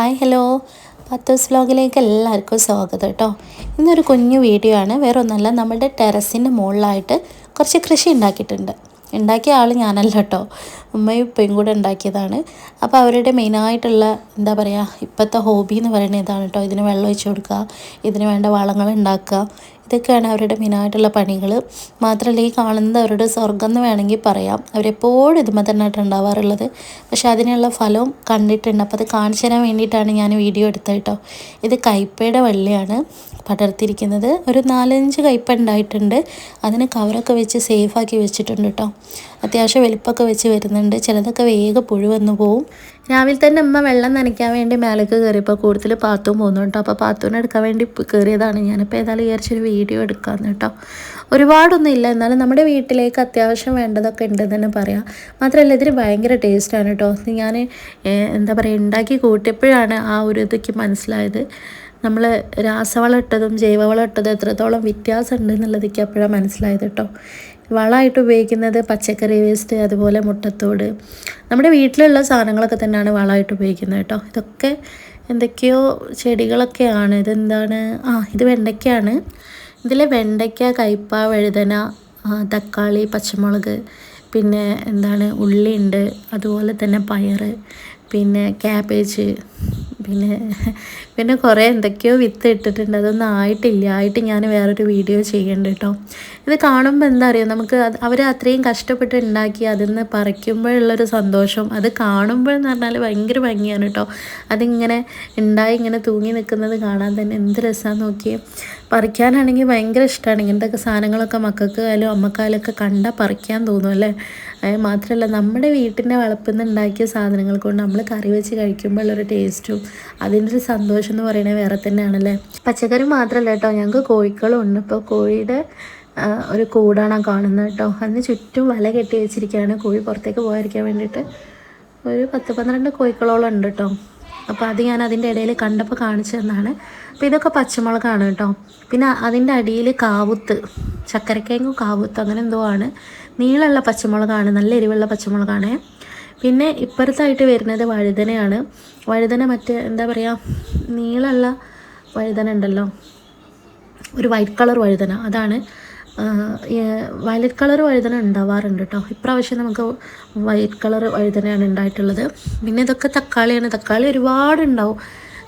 Hi hello. പത്തോസ് വ്ലോഗിലേക്ക് എല്ലാവർക്കും സ്വാഗതം കേട്ടോ. ഇന്നൊരു കുഞ്ഞു വീഡിയോ ആണ്. വേറെ ഒന്നല്ല നമ്മുടെ ടെറസിന്റെ മുകളിലായിട്ട് കുറച്ച് കൃഷി ഉണ്ടാക്കിയിട്ടുണ്ട്. ഉണ്ടാക്കിയ ആൾ ഞാനല്ല കേട്ടോ. ഉമ്മയും ഉപ്പയും കൂടെ ഉണ്ടാക്കിയതാണ്. അപ്പോൾ അവരുടെ മെയിനായിട്ടുള്ള എന്താ പറയുക ഇപ്പോഴത്തെ ഹോബി എന്ന് പറയുന്നത് ഇതാണ് കേട്ടോ. ഇതിന് വെള്ളം ഒഴിച്ചു കൊടുക്കുക ഇതിന് വേണ്ട വളങ്ങൾ ഉണ്ടാക്കുക ഇതൊക്കെയാണ് അവരുടെ മെയിനായിട്ടുള്ള പണികൾ മാത്രമല്ല ഈ കാണുന്നത് അവരുടെ സ്വർഗം എന്ന് വേണമെങ്കിൽ പറയാം. അവരെപ്പോഴും ഇതുമ്പോൾ തന്നെ ഉണ്ടാവാറുള്ളത്. പക്ഷെ അതിനുള്ള ഫലവും കണ്ടിട്ടുണ്ട്. അപ്പോൾ അത് കാണിച്ചു തരാൻ വേണ്ടിയിട്ടാണ് ഞാൻ വീഡിയോ എടുത്തത് കേട്ടോ ഇത് കൈപ്പയുടെ വള്ളിയാണ് പടർത്തിരിക്കുന്നത് ഒരു നാലഞ്ച് കയ്പ ഉണ്ടായിട്ടുണ്ട്. അതിന് കവറൊക്കെ വെച്ച് സേഫാക്കി വെച്ചിട്ടുണ്ട് കേട്ടോ അത്യാവശ്യം വലിപ്പമൊക്കെ വെച്ച് വരുന്നുണ്ട്. ചിലതൊക്കെ വേഗം പുഴു പോവും. രാവിലെ തന്നെ അമ്മ വെള്ളം നനയ്ക്കാൻ വേണ്ടി മേലേക്ക് കയറിയപ്പോൾ കൂടുതൽ പാത്തും പോകുന്നു കേട്ടോ. അപ്പോൾ പാത്തൂനെ എടുക്കാൻ വേണ്ടി കയറിയതാണ്. ഞാനിപ്പോൾ ഏതായാലും വിചാരിച്ചൊരു വീഡിയോ എടുക്കാമെന്ന് കേട്ടോ. ഒരുപാടൊന്നും ഇല്ല. എന്നാലും നമ്മുടെ വീട്ടിലേക്ക് അത്യാവശ്യം വേണ്ടതൊക്കെ ഉണ്ടെന്ന് തന്നെ പറയാം. മാത്രമല്ല ഇതിന് ഭയങ്കര ടേസ്റ്റാണ് കേട്ടോ. ഞാൻ എന്താ പറയുക ഉണ്ടാക്കി കൂട്ടിയപ്പോഴാണ് ആ ഒരു ഇതൊക്കെ മനസ്സിലായത്. നമ്മൾ രാസവളം ഇട്ടതും ജൈവവളം ഇട്ടതും എത്രത്തോളം വ്യത്യാസം ഉണ്ട് എന്നുള്ളതൊക്കെ അപ്പോഴാണ് മനസ്സിലായത് കേട്ടോ. വളമായിട്ട് ഉപയോഗിക്കുന്നത് പച്ചക്കറി വേസ്റ്റ് അതുപോലെ മുട്ടത്തോട്. നമ്മുടെ വീട്ടിലുള്ള സാധനങ്ങളൊക്കെ തന്നെയാണ് വളമായിട്ട് ഉപയോഗിക്കുന്നത് കേട്ടോ. ഇതൊക്കെ എന്തൊക്കെയോ ചെടികളൊക്കെയാണ്. ഇതെന്താണ്? ആ ഇത് വെണ്ടയ്ക്കയാണ് ഇതിലെ വെണ്ടയ്ക്ക കയ്പ വഴുതന തക്കാളി പച്ചമുളക് പിന്നെ എന്താണ് ഉള്ളിയുണ്ട് അതുപോലെ തന്നെ പയർ പിന്നെ ക്യാബേജ് പിന്നെ പിന്നെ കുറേ എന്തൊക്കെയോ വിത്ത് ഇട്ടിട്ടുണ്ട്. അതൊന്നും ആയിട്ടില്ല. ആയിട്ട് ഞാൻ വേറൊരു വീഡിയോ ചെയ്യേണ്ട കേട്ടോ. ഇത് കാണുമ്പോൾ എന്താ അറിയുക നമുക്ക് അവർ അത്രയും കഷ്ടപ്പെട്ട് ഉണ്ടാക്കി അതിൽ നിന്ന് പറിക്കുമ്പോഴുള്ളൊരു സന്തോഷം. അത് കാണുമ്പോൾ എന്ന് പറഞ്ഞാൽ ഭയങ്കര ഭംഗിയാണ് കേട്ടോ. അതിങ്ങനെ ഉണ്ടായി ഇങ്ങനെ തൂങ്ങി നിൽക്കുന്നത് കാണാൻ തന്നെ എന്ത് രസമാണെന്ന് നോക്കിയേ. പറിക്കാനാണെങ്കിൽ ഭയങ്കര ഇഷ്ടമാണ് ഇങ്ങനത്തെ സാധനങ്ങളൊക്കെ മക്കൾക്ക് ആയാലും അമ്മക്കായാലൊക്കെ കണ്ടാൽ പറിക്കാൻ തോന്നും അല്ലേ? മാത്രമല്ല നമ്മുടെ വീട്ടിന്റെ വളപ്പിൽ നിന്ന് ഉണ്ടാക്കിയ സാധനങ്ങൾ കൊണ്ട് നമ്മൾ കറി വെച്ച് കഴിക്കുമ്പോൾ ഉള്ളൊരു ടേസ്റ്റും അതിന്റെ ഒരു സന്തോഷം എന്ന് പറയുന്നത് വേറെ തന്നെയാണല്ലേ പച്ചക്കറി മാത്രമല്ല കേട്ടോ ഞങ്ങൾക്ക് കോഴിക്കളും ഉണ്ട് ഇപ്പോൾ കോഴിയുടെ ഒരു കൂടാണ് കാണുന്നത് കേട്ടോ. അതിന് ചുറ്റും വല കെട്ടി വെച്ചിരിക്കുകയാണ്. കോഴി പുറത്തേക്ക് പോകാതിരിക്കാൻ വേണ്ടിയിട്ട് ഒരു പത്ത് പന്ത്രണ്ട് കോഴിക്കളോളം ഉണ്ട് കേട്ടോ. അപ്പോൾ അത് ഞാൻ അതിന്റെ ഇടയിൽ കണ്ടപ്പോൾ കാണിച്ചു തന്നാണ്. അപ്പോൾ ഇതൊക്കെ പച്ചമുളകാണ് കേട്ടോ. പിന്നെ അതിന്റെ അടിയിൽ കാവുത്ത് ചക്കരക്കേങ്ങും കാവുത്ത് അങ്ങനെ എന്തോ ആണ്. നീളമുള്ള പച്ചമുളകാണ് നല്ല എരിവുള്ള പച്ചമുളകാണ്. പിന്നെ ഇപ്പുറത്തായിട്ട് വരുന്നത് വഴുതനയാണ്. വഴുതന മറ്റേ എന്താ പറയുക നീളമുള്ള വഴുതന ഉണ്ടല്ലോ. ഒരു വൈറ്റ് കളർ വഴുതന അതാണ്. വയലറ്റ് കളർ വഴുതന ഉണ്ടാവാറുണ്ട് കേട്ടോ ഇപ്രാവശ്യം നമുക്ക് വൈറ്റ് കളർ വഴുതനയാണ് ഉണ്ടായിട്ടുള്ളത്. പിന്നെ ഇതൊക്കെ തക്കാളിയാണ്. തക്കാളി ഒരുപാട് ഉണ്ടാവും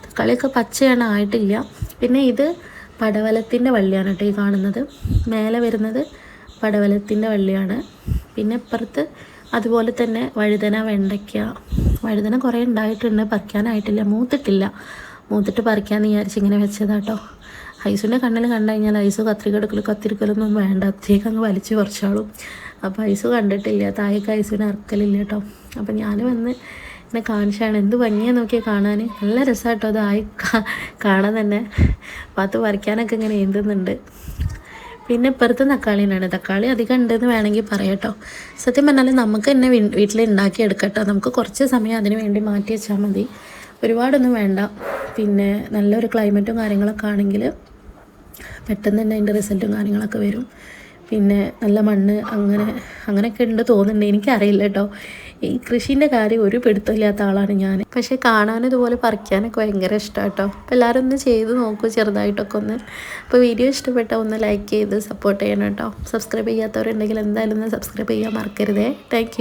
തക്കാളിയൊക്കെ പച്ചയാണ് ആയിട്ടില്ല. പിന്നെ ഇത് പടവലത്തിന്റെ വള്ളിയാണ് കേട്ടോ ഈ കാണുന്നത്. മേലെ വരുന്നത് പടവലത്തിന്റെ വള്ളിയാണ്. പിന്നെ ഇപ്പുറത്ത് അതുപോലെ തന്നെ വഴുതന വെണ്ടയ്ക്ക വഴുതന കുറേ ഉണ്ടായിട്ടുണ്ട്. പറിക്കാനായിട്ടില്ല. മൂത്തിട്ടില്ല. മൂത്തിട്ട് പറിക്കാമെന്ന് വിചാരിച്ച് ഇങ്ങനെ വെച്ചതാട്ടോ ഐസുവിന്റെ കണ്ണിൽ കണ്ടു കഴിഞ്ഞാൽ ഐസു കത്രികെടുക്കലും കത്തിരിക്കലൊന്നും വേണ്ട. അത്തേക്ക് അങ്ങ് വലിച്ച് കുറച്ചോളും അപ്പോൾ ഐസു കണ്ടിട്ടില്ല. താഴേക്ക് ഐസുവിനെ അറക്കലില്ല കേട്ടോ. അപ്പോൾ ഞാൻ വന്ന് എന്നെ കാണിച്ചാണ്. എന്ത് ഭംഗിയാണ് നോക്കിയാൽ കാണാൻ നല്ല രസമാട്ടോ അത് ആയി കാണാൻ തന്നെ. പാത്ത് വരയ്ക്കാനൊക്കെ ഇങ്ങനെ ഏന്തുന്നുണ്ട്. പിന്നെ ഇപ്പുറത്ത് തക്കാളിനാണ് തക്കാളി അധികം ഉണ്ടെന്ന് വേണമെങ്കിൽ പറയാട്ടോ. സത്യം പറഞ്ഞാൽ നമുക്ക് തന്നെ വീട്ടിൽ ഉണ്ടാക്കിയെടുക്കട്ടോ നമുക്ക് കുറച്ച് സമയം അതിന് വേണ്ടി മാറ്റി വെച്ചാൽ മതി. ഒരുപാടൊന്നും വേണ്ട. പിന്നെ നല്ലൊരു ക്ലൈമറ്റും കാര്യങ്ങളൊക്കെ ആണെങ്കിൽ പെട്ടെന്ന് തന്നെ അതിന്റെ റിസൾട്ടും കാര്യങ്ങളൊക്കെ വരും. പിന്നെ നല്ല മണ്ണ് അങ്ങനെ അങ്ങനെയൊക്കെ ഉണ്ട് തോന്നുന്നുണ്ട്. എനിക്കറിയില്ല കേട്ടോ. ഈ കൃഷീന്റെ കാര്യം ഒരു പിടുത്തമില്ലാത്ത ആളാണ് ഞാൻ. പക്ഷേ കാണാൻ ഇതുപോലെ പറിക്കാനൊക്കെ ഭയങ്കര ഇഷ്ടമാണ് കേട്ടോ. അപ്പോൾ എല്ലാവരും ഒന്ന് ചെയ്ത് നോക്കൂ ചെറുതായിട്ടൊക്കെ ഒന്ന്. അപ്പോൾ വീഡിയോ ഇഷ്ടപ്പെട്ട ഒന്ന് ലൈക്ക് ചെയ്ത് സപ്പോർട്ട് ചെയ്യണം കേട്ടോ. സബ്സ്ക്രൈബ് ചെയ്യാത്തവരുണ്ടെങ്കിൽ എന്തായാലും ഒന്ന് സബ്സ്ക്രൈബ് ചെയ്യാൻ മറക്കരുതേ. താങ്ക്